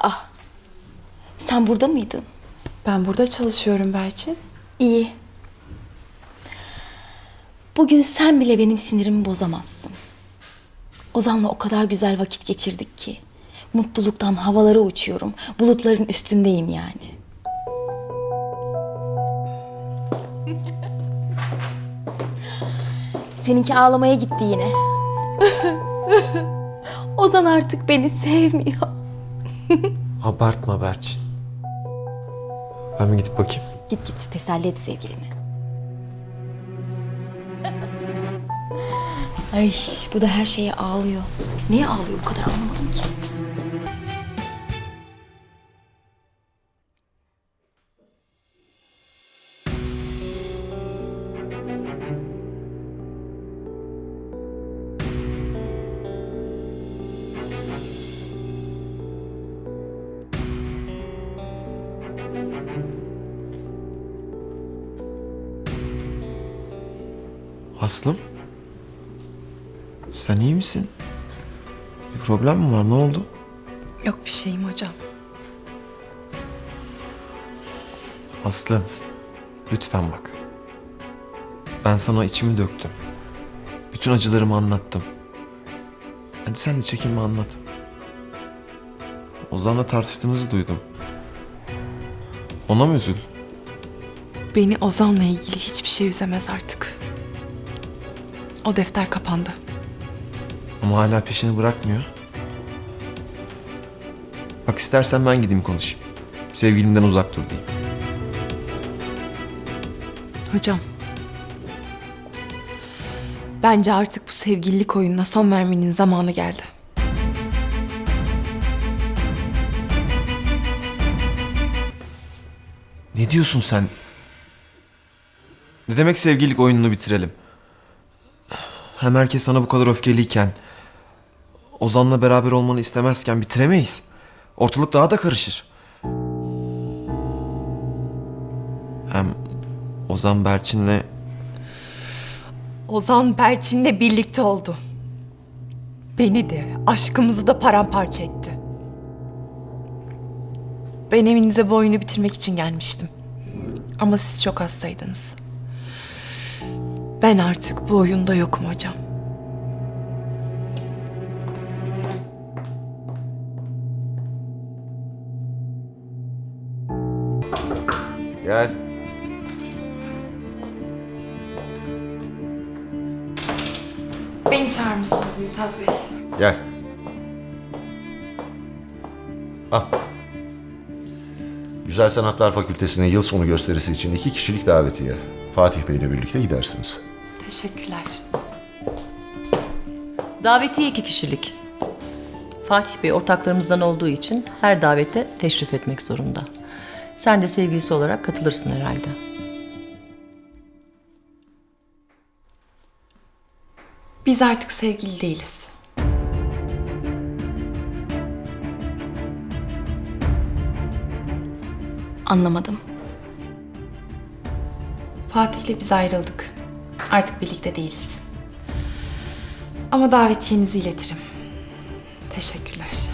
Aa, sen burada mıydın? Ben burada çalışıyorum Berçin. İyi. Bugün sen bile benim sinirimi bozamazsın. Ozan'la o kadar güzel vakit geçirdik ki. Mutluluktan havalara uçuyorum. Bulutların üstündeyim yani. Seninki ağlamaya gitti yine. Ozan artık beni sevmiyor. Abartma Berçin. Ben mi gidip bakayım? Git git teselli et sevgilini. Ay bu da her şeye ağlıyor. Niye ağlıyor bu kadar anlamadım ki. Aslım? Sen iyi misin? Bir problem mi var? Ne oldu? Yok bir şeyim hocam. Aslı, lütfen bak. Ben sana içimi döktüm. Bütün acılarımı anlattım. Hadi sen de çekinme anlat. Ozan'la tartıştığınızı duydum. Ona mı üzüldün? Beni Ozan'la ilgili hiçbir şey üzemez artık. O defter kapandı. Ama hala peşini bırakmıyor. Bak istersen ben gideyim konuşayım. Sevgilimden uzak dur diyeyim. Hocam. Bence artık bu sevgililik oyununa son vermenin zamanı geldi. Ne diyorsun sen? Ne demek sevgililik oyununu bitirelim? Hem herkes sana bu kadar öfkeliyken, Ozan'la beraber olmanı istemezken bitiremeyiz. Ortalık daha da karışır. Hem Ozan Berçin'le Ozan Berçin'le birlikte oldu. Beni de, aşkımızı da paramparça etti. Ben evinize bu oyunu bitirmek için gelmiştim. Ama siz çok hastaydınız. Ben artık bu oyunda yokum hocam. Gel. Beni çağırmışsınız Mümtaz Bey. Gel. Al. Güzel Sanatlar Fakültesi'nin yıl sonu gösterisi için iki kişilik davetiye. Fatih Bey ile birlikte gidersiniz. Teşekkürler. Davetiye iki kişilik. Fatih Bey ortaklarımızdan olduğu için her davete teşrif etmek zorunda. Sen de sevgilisi olarak katılırsın herhalde. Biz artık sevgili değiliz. Anlamadım. Fatih'le biz ayrıldık. Artık birlikte değiliz. Ama davetiyenizi iletirim. Teşekkürler.